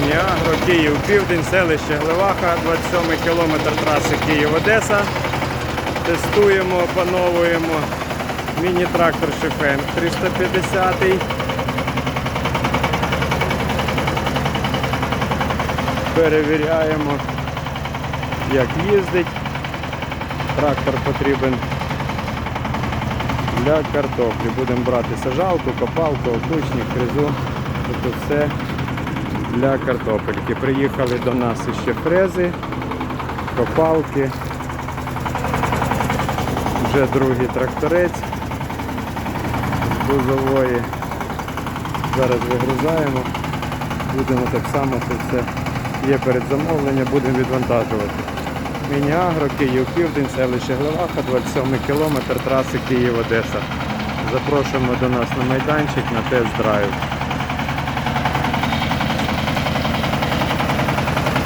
Міні-Агро, Київ Південь, селище Глеваха, 27 кілометр траси Київ-Одеса. Тестуємо, опановуємо міні-трактор Шифенг 350. Перевіряємо, як їздить. Трактор потрібен для картоплі. Будемо брати сажалку, копалку, окручник, фрезу. Тобто все для картопельки. Приїхали до нас ще фрези, копалки. Вже другий тракторець з бузової. Зараз вигрузаємо. Будемо так само це все є перед замовленням, будемо відвантажувати. Міні-Агро, Київ Південь, селище Глеваха, 27 кілометр траси Київ-Одеса. Запрошуємо до нас на майданчик на тест-драйв.